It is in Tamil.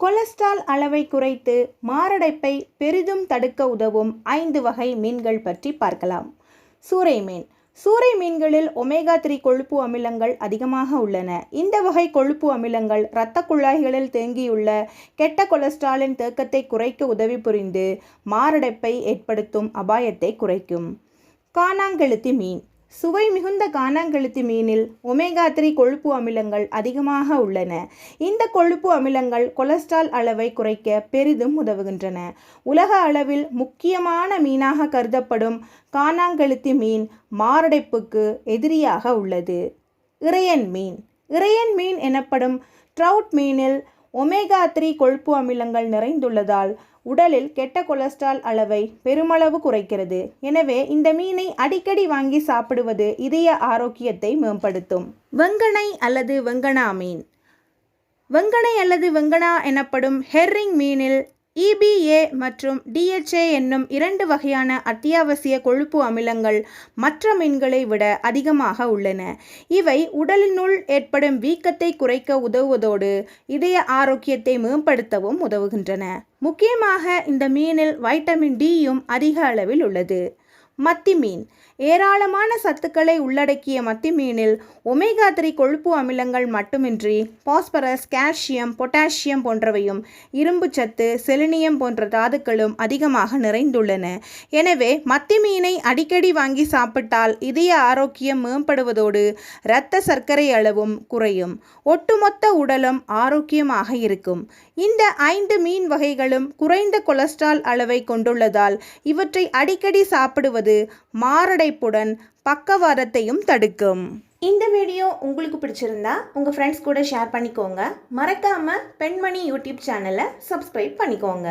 கொலஸ்ட்ரால் அளவை குறைத்து மாரடைப்பை பெரிதும் தடுக்க உதவும் ஐந்து வகை மீன்கள் பற்றி பார்க்கலாம். சூறை மீன். சூறை மீன்களில் ஒமேகா த்ரீ கொழுப்பு அமிலங்கள் அதிகமாக உள்ளன. இந்த வகை கொழுப்பு அமிலங்கள் இரத்த குழாய்களில் தேங்கியுள்ள கெட்ட கொலஸ்ட்ராலின் தேக்கத்தை குறைக்க உதவி புரிந்து மாரடைப்பை ஏற்படுத்தும் அபாயத்தை குறைக்கும். காணாங்கெழுத்தி மீன். சுவை மிகுந்த கானாங்கெழுத்தி மீனில் ஒமேகா த்ரீ கொழுப்பு அமிலங்கள் அதிகமாக உள்ளன. இந்த கொழுப்பு அமிலங்கள் கொலஸ்ட்ரால் அளவை குறைக்க பெரிதும் உதவுகின்றன. உலக அளவில் முக்கியமான மீனாக கருதப்படும் காணாங்கழுத்தி மீன் மாரடைப்புக்கு எதிரியாக உள்ளது. இறையன் மீன். இறையன் மீன் எனப்படும் ட்ரவுட் மீனில் ஒமேகா த்ரீ கொழுப்பு அமிலங்கள் நிறைந்துள்ளதால் உடலில் கெட்ட கொலஸ்ட்ரால் அளவை பெருமளவு குறைக்கிறது. எனவே இந்த மீனை அடிக்கடி வாங்கி சாப்பிடுவது இதய ஆரோக்கியத்தை மேம்படுத்தும். வெங்கணை அல்லது வெங்கனா மீன். வெங்கனை அல்லது வெங்கனா எனப்படும் ஹெர்ரிங் மீனில் இபிஏ மற்றும் டிஎச்ஏ என்னும் இரண்டு வகையான அத்தியாவசிய கொழுப்பு அமிலங்கள் மற்ற மீன்களை விட அதிகமாக உள்ளன. இவை உடலினுள் ஏற்படும் வீக்கத்தை குறைக்க உதவுவதோடு இதய ஆரோக்கியத்தை மேம்படுத்தவும் உதவுகின்றன. முக்கியமாக இந்த மீனில் வைட்டமின் டியும் அதிக அளவில் உள்ளது. மத்தி மீன் ஏராளமான சத்துக்களை உள்ளடக்கிய மத்தி மீனில் ஒமேகா த்ரீ கொழுப்பு அமிலங்கள் மட்டுமின்றி பாஸ்பரஸ் கால்சியம் பொட்டாசியம் போன்றவையும் இரும்பு சத்து செலினியம் போன்ற தாதுக்களும் அதிகமாக நிறைந்துள்ளன. எனவே மத்தி மீனை அடிக்கடி வாங்கி சாப்பிட்டால் இதய ஆரோக்கியம் மேம்படுவதோடு இரத்த சர்க்கரை அளவும் குறையும். ஒட்டுமொத்த உடலும் ஆரோக்கியமாக இருக்கும். இந்த ஐந்து மீன் வகைகளும் குறைந்த கொலஸ்ட்ரால் அளவை கொண்டுள்ளதால் இவற்றை அடிக்கடி சாப்பிடுவது மாரடைப்புடன் பக்கவாதத்தையும் தடுக்கும். இந்த வீடியோ உங்களுக்கு பிடிச்சிருந்தா உங்கள் ஃப்ரெண்ட்ஸ் கூட ஷேர் பண்ணிக்கோங்க. மறக்காமல் பெண்மணி யூடியூப் சேனலை சப்ஸ்கிரைப் பண்ணிக்கோங்க.